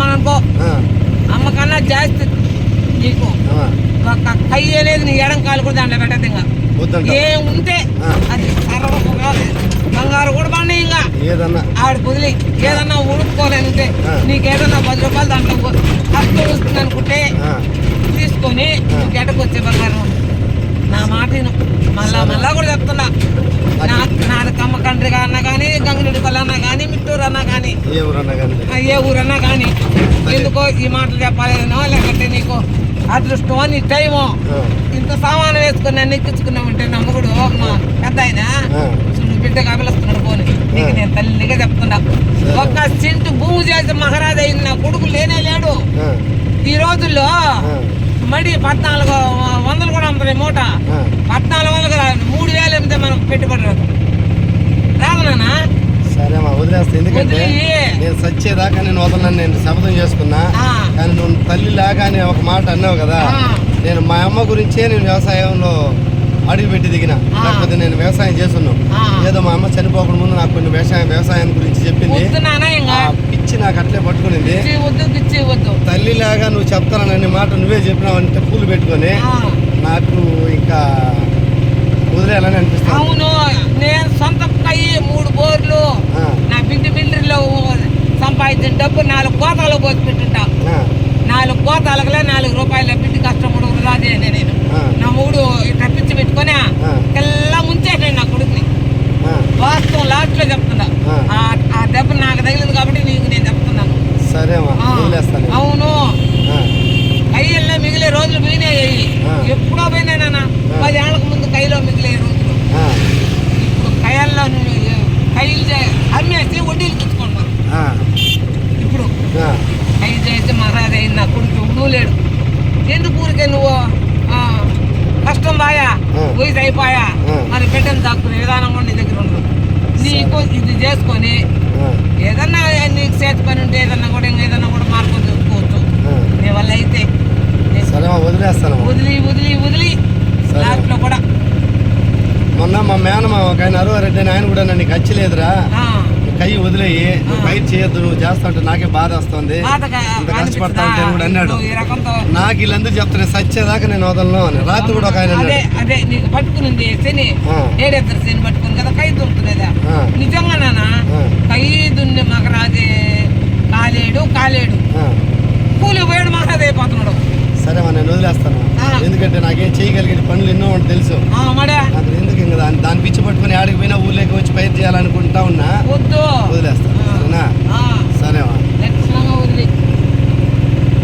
అమ్మనుకో ఆ, అమ్మకన్నా జాస్తి నీకు. కై అనేది నీ ఎడం కాలు కూడా దాంట్లో పెట్టదు ఇంకా. ఏం ఉంటే. అది. బంగారు కూడా పండి ఇంకా. ఆవిడ కుదిలి ఏదన్నా ఆ. నీకేదన్నా పది రూపాయలు దాంట్లో ఖర్చు వస్తుంది అనుకుంటే తీసుకొని గెటకు వచ్చే బంగారం. నా మాట. మళ్ళా మళ్ళా కూడా చెప్తున్నా. నా నాది కమ్మ అన్నా కానీ గంగునిడిపల్లి అన్నా అన్నా కానీ. ఏ ఊరన్నా కానీ. ఏ ఊరన్నా కానీ. ఎందుకో ఈ మాటలు చెప్పాలేనో లేకపోతే నీకు అదృష్టమో నీ టైమో. ఇంత సామాను వేసుకొని నన్ను ఎక్కించుకున్నామంటే నమ్ముకుడు మా పెద్ద ఆయన ఆ, చూడు బిడ్డ కపిలిస్తున్నాడు పోని. నీకు నేను తల్లిగా చెప్తున్నా. ఒక్క సింటు భూమి చేసి మహారాజు అయిన నా కొడుకు లేనే లేడు. ఈ రోజుల్లో మడి పద్నాలుగు వందలు కూడా అమ్ముతున్నాయి మూట. పద్నాలుగు వందలు మూడు వేలు అమ్మితే మనకు పెట్టుబడి రాదు రాదు నాన్న సరే అమ్మా వదిలేస్తా ఎందుకంటే వదిలేయి. నేను సచ్చేదాకా నేను వదలను నేను శబ్దం చేసుకున్నా. కానీ నువ్వు తల్లి లాగా అని ఒక మాట అన్నావు కదా. నేను మా అమ్మ గురించే నేను వ్యవసాయంలో అడుగు పెట్టి దిగిన. లేకపోతే నేను వ్యవసాయం చేస్తున్నాను. ఏదో మా అమ్మ చనిపోకుండా ముందు నాకు కొన్ని వ్యవసాయం వ్యవసాయం గురించి చెప్పింది పిచ్చి నాకు అట్లే పట్టుకునింది వద్దు తల్లిలాగా నువ్వు చెప్తానని మాట నువ్వే చెప్పినావు అంటే పూలు పెట్టుకొని. నాకు ఇంకా వదిలేయాలని అనిపిస్తుంది నాలుగు కోతాలు పోసి పెట్టుంటా. నాలుగు కోతాలకులే నాలుగు రూపాయల బిడ్డ కష్టపడు వృధా చేయను నేను. నా మూడు తప్పించి పెట్టుకొని ఆ. తెల్లా ముంచేటాను నా కొడుకుని. వాస్తవం లాస్ట్లో చెప్తున్నా. ఆ. ఆ- ఆ దెబ్బ నాకు తగిలింది కాబట్టి నీకు నేను చెప్తున్నాను సరే అమ్మా ఆ. వదిలేస్తాను అవును ఆ, కయ్యల్లో మిగిలే రోజులు మిగిలినాయి ఆ. ఎప్పుడో పోయినాయన ఆ. పది ఏళ్ళకు ముందు కైలో మిగిలే రోజులు ఆ, ఇప్పుడు కయ్యాల్లో కైలు చే- అమ్మేసి వడ్డీలు తెచ్చుకుంటున్నారు ఆ, ఇప్పుడు ఆ. కైలు చేసి మహారాజు అయింది నువ్వు లేడు ఎందుకు ఊరికే నువ్వు కష్టం బాయా. వయసు అయిపోయా. మరి బిడ్డను దాక్కునే విధానం కూడా నీ దగ్గర ఉండదు. నీకు ఇది చేసుకొని ఏదన్నా నీకు చేతి పని ఉంటే ఏదన్నా కూడా ఇంకా ఏదన్నా కూడా మార్పులు చూసుకోవచ్చు. నీ వల్ల అయితే. వదిలి వదిలి వదిలి. సరే. లాస్ట్లో కూడా. మొన్న మా మేనమా ఒక ఆయన అరువారెడ్డి ఆయన కూడా నన్ను కచ్చిలేదురా ఆ, కై వదిలేయి పైర్ చేయొద్దు చేస్తా ఉంటే నాకే బాధ వస్తుంది. ఇంత కష్టపడతా ఉంటే అన్నాడు. నాకు వీళ్ళందరూ చెప్తాను సచ్చేదాకా నేను వదలను అని. రాత్రి కూడా ఒక ఆయన అదే నీకు పట్టుకునింది శని. ఏడెత్తరు శని పట్టుకుని కదా కై దొరుకుతున్నదా నిజంగా నాన్న కై దున్ని మాకు రాజే కాలేడు. కాలేడు కూలి పోయాడు మహారాజ్ అయిపోతున్నాడు. సరే నేను వదిలేస్తాను. ఎందుకంటే నాకేం చేయగలిగే పనులు ఎన్నో తెలుసు. దాని దాని పిచ్చి పట్టుకుని ఆడికి పోయినా ఊళ్ళోకి వచ్చి పైరు చేయాలనుకుంటా ఉన్నా వదిలేస్తా. సరేనా? సరేవా